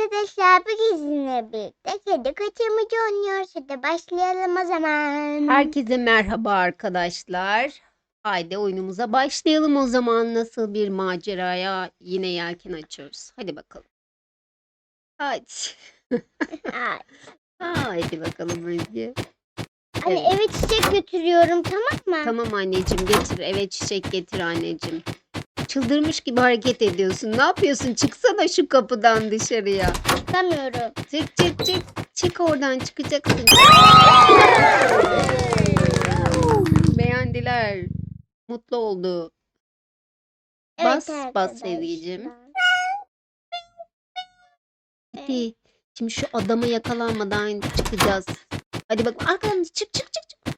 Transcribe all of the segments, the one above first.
arkadaşlar bugün sizinle birlikte kedi kaçırmacı oynuyoruz. Hadi başlayalım o zaman. Herkese merhaba arkadaşlar. Haydi oyunumuza başlayalım o zaman. Nasıl bir maceraya yine yelken açıyoruz. Hadi bakalım. Ay, Haydi bakalım Özge. Hani Evet. eve çiçek götürüyorum tamam mı? Tamam anneciğim getir eve çiçek getir anneciğim. Çıldırmış gibi hareket ediyorsun. Ne yapıyorsun? Çıksana şu kapıdan dışarıya. Çıkamıyorum. Çık çık çık. Çık oradan çıkacaksın. Beğendiler. Mutlu oldu. Bas, bas arkadaşlar. Ezgi'cim. Hadi. Şimdi şu adama yakalanmadan çıkacağız. Hadi bak arkadan çık çık çık. çık.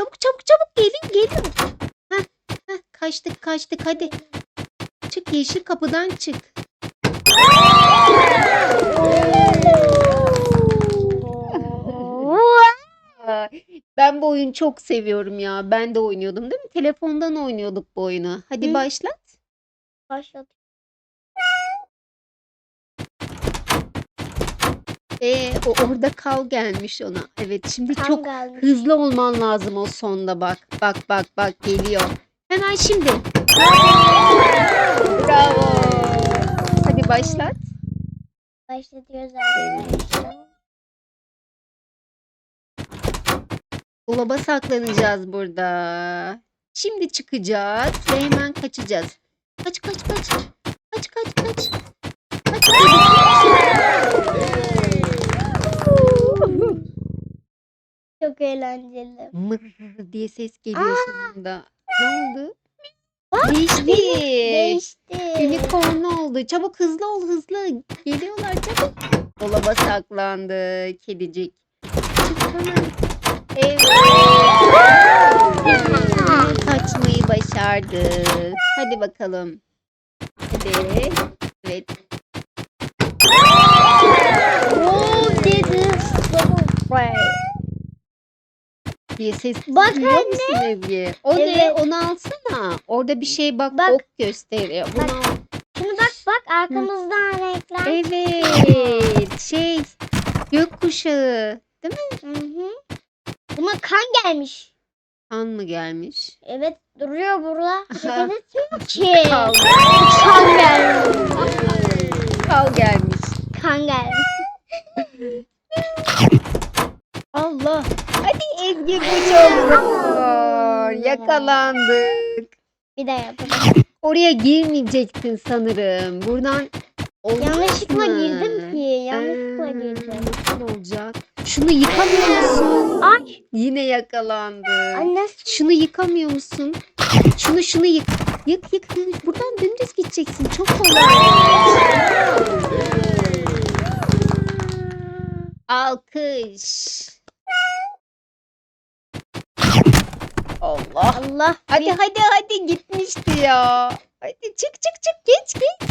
Çabuk çabuk çabuk gelin gelin. Heh, heh, kaçtık kaçtık hadi. Çık yeşil kapıdan çık. Ben bu oyunu çok seviyorum ya. Ben de oynuyordum değil mi? Telefondan oynuyorduk bu oyunu. Hadi Hı. başlat. Başladı. Ee, o orada kal gelmiş ona. Evet şimdi çok Kangal. hızlı olman lazım o sonda bak. Bak bak bak geliyor. Hemen şimdi. Bravo. Hadi başlat. Başlatıyoruz arkadaşlar. Dolaba saklanacağız burada. Şimdi çıkacağız ve hemen kaçacağız. Kaç kaç kaç. Kaç kaç kaç. Kaç Çok eğlenceli. Mır diye ses geliyor sonunda. Ne oldu? Bak, Değişti. Değişti. Unicorn oldu. Çabuk hızlı ol hızlı. Geliyorlar çabuk. Dolaba saklandı kedicik. Çık hemen. Evet. Kaçmayı başardı. Hadi bakalım. Hadi. Diye ses Bak duyuyor anne. musun Ezgi? O ne? Evet. Onu alsana. Orada bir şey bak, Bak. ok gösteriyor. Bunu Bak. al. Şimdi bak bak arkamızdan renkler. Evet. Şey gökkuşağı. Değil mi? Hı hı. Buna kan gelmiş. Kan mı gelmiş? Evet duruyor burada. Hareket etmiyor ki. Kal. Kan gelmiş. Kal gelmiş. Kan gelmiş. Allah. Ezgi zor. Yakalandık. Bir daha yapalım. Oraya girmeyecektin sanırım. Buradan olmaz Yanlışlıkla mı? girdim ki. Yanlışlıkla Ee, girdim. Nasıl olacak? Şunu yıkamıyor musun? Ay Yine yakalandı. anne Şunu yıkamıyor musun? Şunu şunu yık. Yık yık yık. Buradan dümdüz gideceksin. Çok kolay. Alkış. Allah. Allah. Hadi hadi hadi gitmişti ya. Hadi çık çık çık geç geç.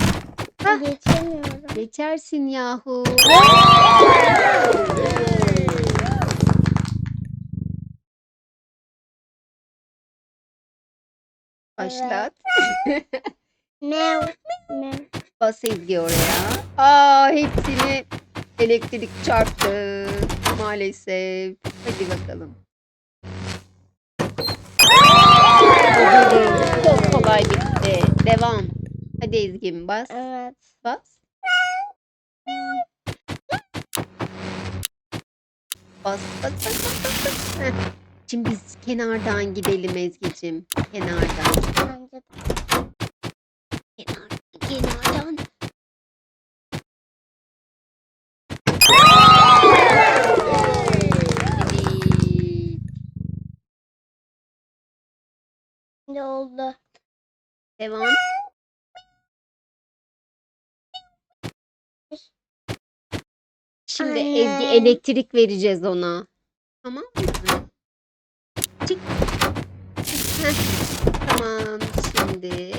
bir geçemiyorum. Geçersin yahu. Başlat. Mev. Mev. Bas Ezgi oraya. Aa hepsini elektrik çarptı. Maalesef. Hadi bakalım. Çok kolay bitti. Devam. Hadi Ezgi'm bas. Evet. Bas. Bas bas bas bas bas. bas. Heh. Şimdi biz kenardan gidelim Ezgi'cim. Kenardan. Bence de. Ne oldu? Devam. Şimdi Anne. elektrik vereceğiz ona. Tamam mı? Çık. Heh, Tamam şimdi.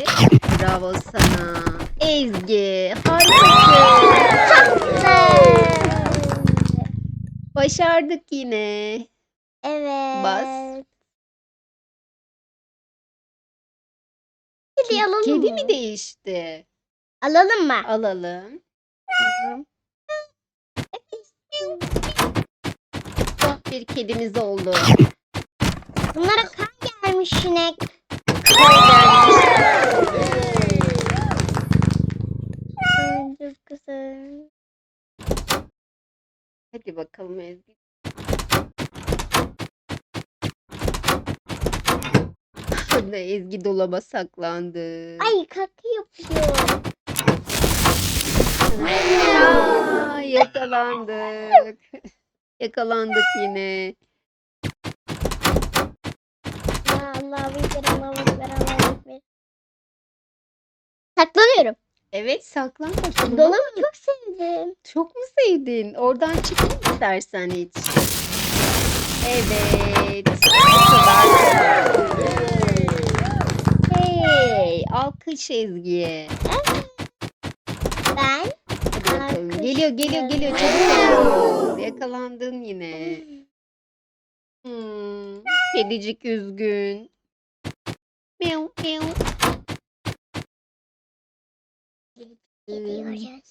Bravo sana. Ezgi harikasın. Başardık yine. Evet. Bas. Kedi alalım Kedi mı? mi değişti? Alalım mı? Alalım. Tamam. Bir kedimiz oldu. Bunlara kan gelmiş yine. Ay, Dur kızım. Hadi bakalım Ezgi. Hadi Ezgi dolaba saklandı. Ay kaka yapıyor. Aa, yakalandık. Yakalandık yine. Allah'u ekber, Allah'u ekber, Allah'u ekber. Saklanıyorum. Evet saklan bakalım. Dolabı çok sevdim. Çok mu sevdin? Oradan çıkayım istersen hiç. Evet. Bu kadar. Alkış Ezgi'ye. Ben Hadi bakalım. Alkış Geliyor, geliyor, geliyor. Çabuk. Yakalandın yine. Hmm, kedicik üzgün. Miau, miau. gidiyoruz.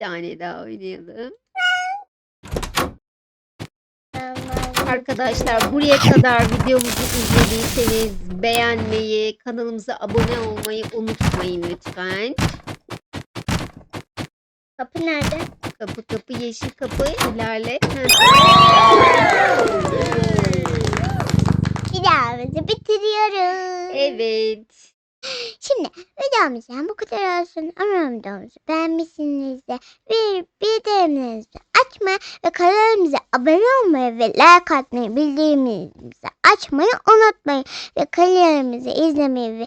Bir tane daha oynayalım. Allah'u Arkadaşlar buraya kadar videomuzu izlediyseniz beğenmeyi, kanalımıza abone olmayı unutmayın lütfen. Kapı nerede? Kapı kapı yeşil kapı ilerle. Heh. Videomuzu bitiriyoruz. Evet. Şimdi videomuzdan bu kadar olsun. Umarım videomuzu beğenmişsinizdir. Bir bildirimlerinizi açmayı ve kanalımıza abone olmayı ve like atmayı bildirimlerimizi açmayı unutmayın. Ve kanalımızı izlemeyi ve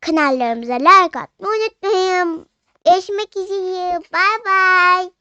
kanallarımıza like atmayı unutmayın. Görüşmek üzere. Bye